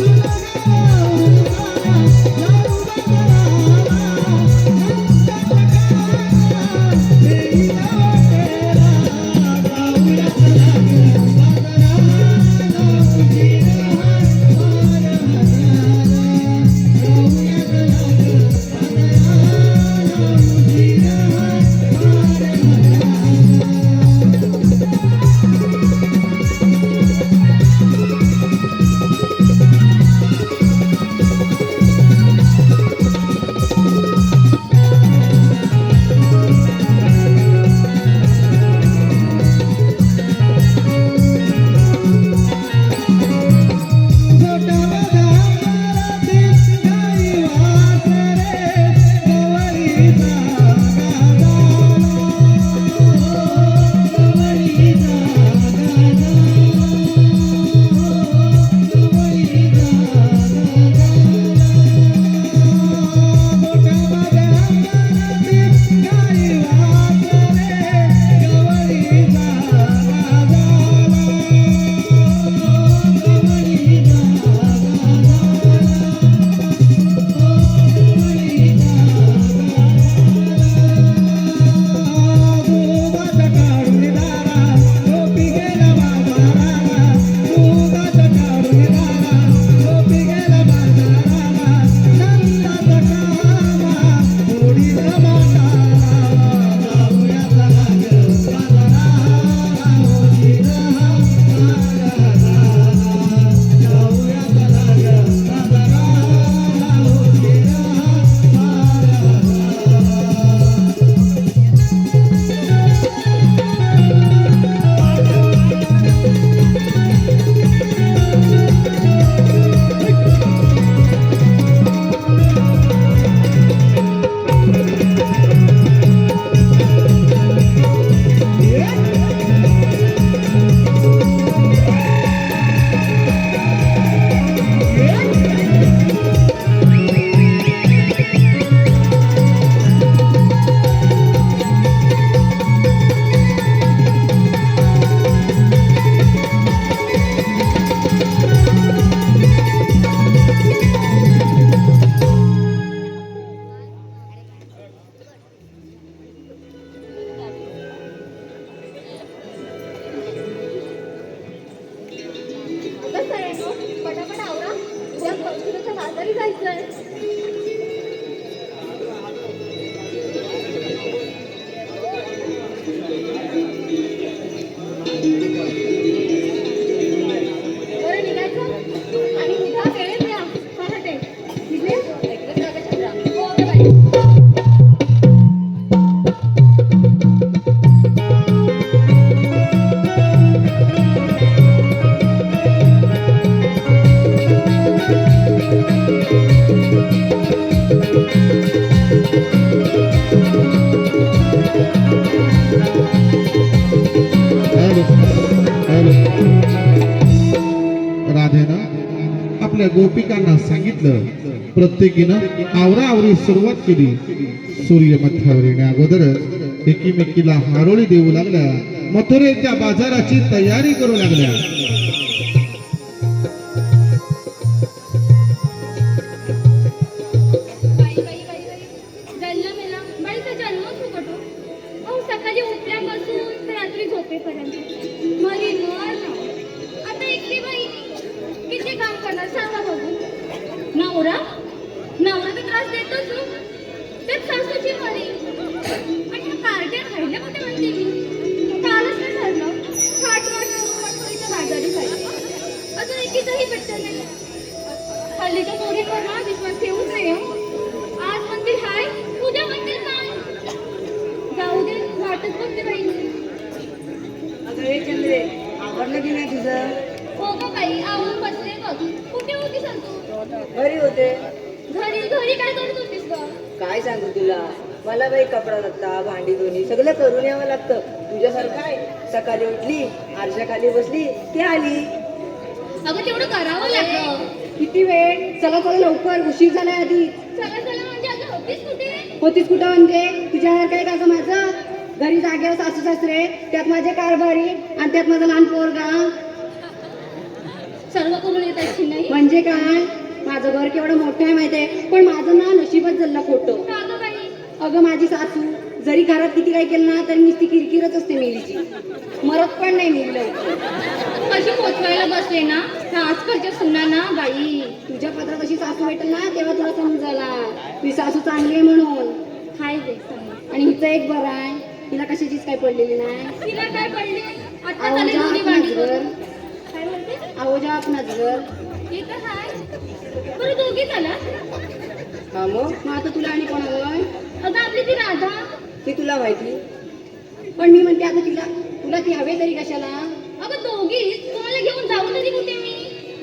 कसं आपल्या गोपिकांना सांगितलं प्रत्येकीनं आवराआवरी सुरुवात केली. सूर्य मथ्यावर येण्या अगोदर एकीमेकीला हारोळी देऊ लागल्या मथुरेच्या बाजाराची तयारी करू लागल्या. पोरा नवरा तर त्रास देतोच हो. त्यात सासूची मरी म्हणजे ह्या राहिले कुठे म्हणते मी कालच नाही झालं. खाट वाट बाजारी जायचं अजून एकीचंही भेटत नाही. हल्लीच्या पोरींवर ना विश्वास ठेवूच नाही आज म्हणतील हाय उद्या म्हणतील काय जाऊ दे वाटत बघते बाई. अगं हे चंद्रे आवडलं की नाही तुझं? गं बाई आवरून बसले बघ कुठे होती संतू? घरी होते. घरी घरी काय करत होतीस ग? काय सांगू तुला? मला बाई कपडा लागता भांडी धुणी सगळं करून यावं लागतं. तुझ्यासारखं आहे. सकाळी उठली आरशाखाली बसली की आली. अगं तेवढं करावं लागतं किती वेळ? चला चला लवकर. उशीर झालाय आधी. चला चला म्हणजे अगं होतीस कुठे? म्हणजे? तुझ्यावर काय का गं माझं? घरी जागेवर सासू सासरे त्यात माझे कारभारी आणि त्यात माझा लहान पोरगा. सर्व करून नाही? म्हणजे काय? माझं घर केवढं मोठं आहे माहितीये? पण माझं ना नशीबच झालं खोटं. अगं माझी सासू जरी घरात किती काय केलं ना तरी नुसती किरकिरच असते मेलीची. मरत पण नाही मेली लवकर. कशी पोचवायला बसले ना? आजकालच्या सुना ना बाई. तुझ्या पत्रात अशी सासू भेटेल ना तेव्हा तुला समजायला तुझी सासू चांगली आहे म्हणून. हाय समज. आणि हिचं एक बरं आहे. तिला कशाचीच काही पडलेली नाही. तिला काय पडले? म्हणते आहो जा आपणाच घर हे तर हाय. बरं दोघी झाला? हा मग? मग आता तुला आणि कोण हवंय? अगं आपली ती राधा. ती तुला माहिती. पण मी म्हणते आता तिला तुला ती हवे तरी कशाला? अगं दोघी तुम्हाला घेऊन जाऊ तरी कुठे मी?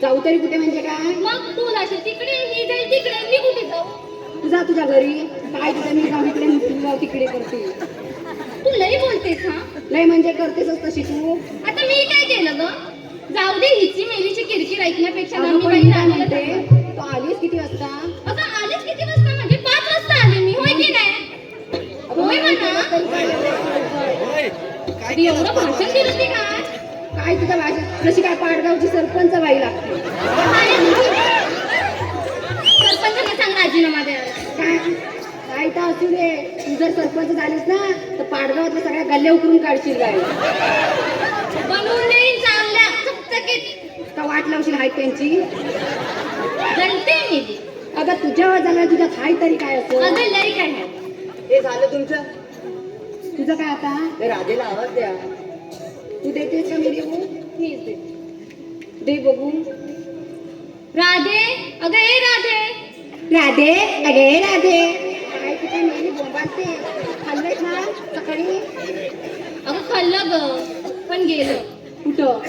जाऊ तरी कुठे म्हणजे काय? मग तू अशी तिकडे ही जाईल तिकडे मी कुठे जाऊ? तू जा तुझ्या घरी. काय तुझं? मी जाऊ इकडे तू जाऊ तिकडे करते. तू लई बोलतेस हा? लय म्हणजे करतेसच तशी तू. आता मी काय केलं ग? जाऊ दे हिची मेलीची किरकिर ऐकण्यापेक्षा ना मी बाई सांगते. तू आलीस किती वाजता? अगं आलीस किती वाजता? म्हणजे पाच वाजता आले मी होय की नाही? होय म्हणा. एवढं भाषण दिलं होती काय? काय तुझ्या भाषा जशी काय पाडगावची सरपंच बाई लागते. सरपंचाला सांग राजीनामा द्यायला. काय? काय तर असू दे. तू जर सरपंच झालीस ना तर पाडगावातल्या सगळ्या गल्ल्या उकरून काढशील गाय वाट लावशील हाय त्यांची? जळते मी. ती. अगं तुझ्यावर झालं तुझ्यात हाय तरी काय असं? अगं लई काय आहे. हे झालं तुमचं? तुझं काय आता? ते राधेला आवाज द्या. तू देतेस का मी देऊ? मीच देते. दे बघू. राधे अगं ए राधे. राधे अगे राधे. काय तिथे नेहमी बोंबाते खाल्लेस ना सकाळी? अगं खाल्लं ग पण गेलं. कुठं?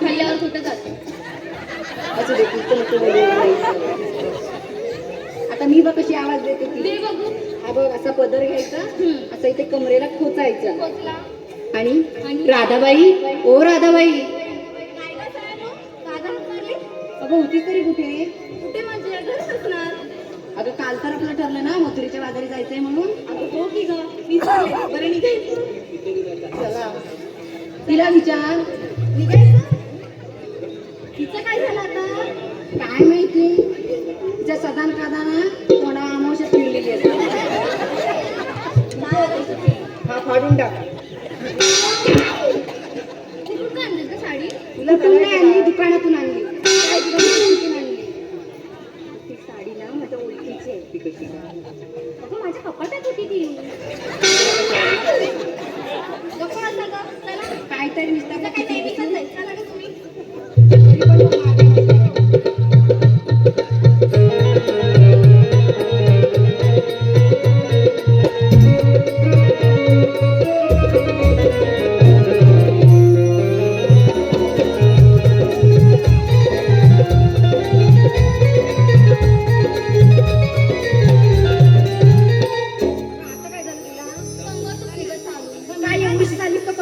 खाल्ल्यावर कुठं जातं? असू. आता मी बघ कशी आवाज देते ती. बघू. हा बघ असा पदर घ्यायचा. असं इथे कमरेला खोचायचा. आणि? राधाबाई ओ राधाबाई. हात? अगं होतीस तरी कुठे? कुठे माझी? घरच असणार. अगं काल तर आपलं ठरलं ना मथुरेच्या बाजारी जायचंय म्हणून. अगं हो की ग. मी चालले. बरं निघायचं. चला. तिला विचार. निघायचं. तिच्या सदान प्रदान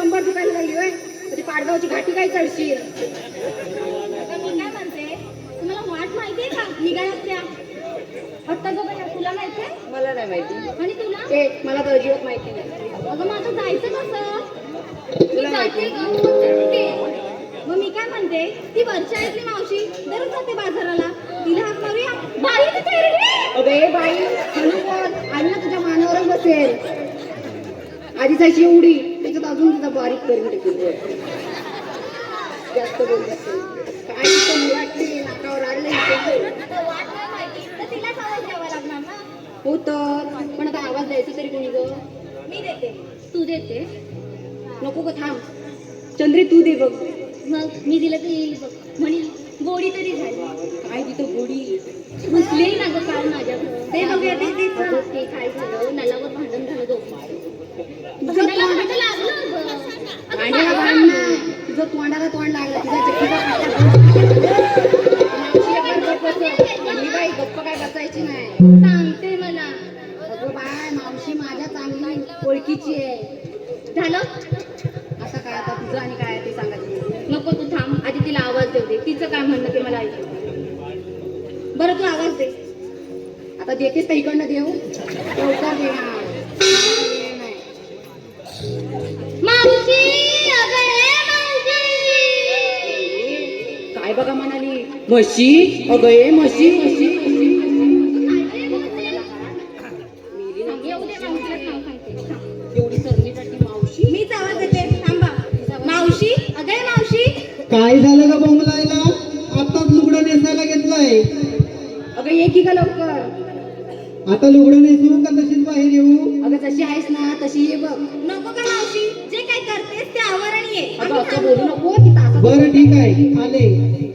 कंबर दुखायला लागली होय तर ती पाडगावची घाटी काय चढशील? मी काय म्हणते तुम्हाला वाट माहितीये का? निघाल्यात त्या. आत्ता बाई, तुला माहितीये मला नाही माहिती. आणि तुला? ए मला तर अजिबात माहिती नाही. अगं माझं जायचं कसं? मी तुला जाते गं, मग मी काय म्हणते ती वरच्या मावशी. दररोज जाते बाजाराला. तिला हाक मारूया. बाई तिथे रे. अबे बाई हळू बोल आणि ना तुझ्या मानावरच बसेल. आधी जायची एवढी. त्याच्यात अजून तुझा बारीक करून टाकेल जास्त बोल काय तिथं मुलाटली नाकावर ना हो तर पण आता आवाज द्यायचा तरी कोणी ग? मी देते. तू देते. नको ग थांब. चंद्री तू दे बघ. मग मी दिलं तर येईल बघ. म्हणील गोडी तरी झाली. काय तिथं गोडी? घुसले ना गं काल माझ्याकडं ते बघूया ते काय झालं? नलावर भांडण झालं दोघं तुझं भांडायला तोंड भांडण लागलं गं. अगं, भांड्याला काय भांड नाही तुझं तोंडाला तोंड लागलं पहिली बाई गप्प काय बसायची नाही. सांगते मला. अगं बाय मावशी माझ्या चांगली ओळखीची आहे. झालं? आता काय आता तुझं आणि काय ते सांगायचं नको तू थांब. आधी तिला आवाज देऊ दे. तिचं काय म्हणणं ते मला ऐकू बरं तू आवाज दे. आता देतेस का इकडनं? मावशी. अगं मावशी काय झालं ग बोंबलायला? आताच लुगडं नेसायला घेतलंय. अगं ये की ग लवकर. आता लुगडं नेसू का तशीच बाहेर येऊ? अगं जशी आहेस ना तशी ये बघ. नको का मावशी. जे काय करतेस ते आवरण ये. असं बरं ठीक आहे. आले.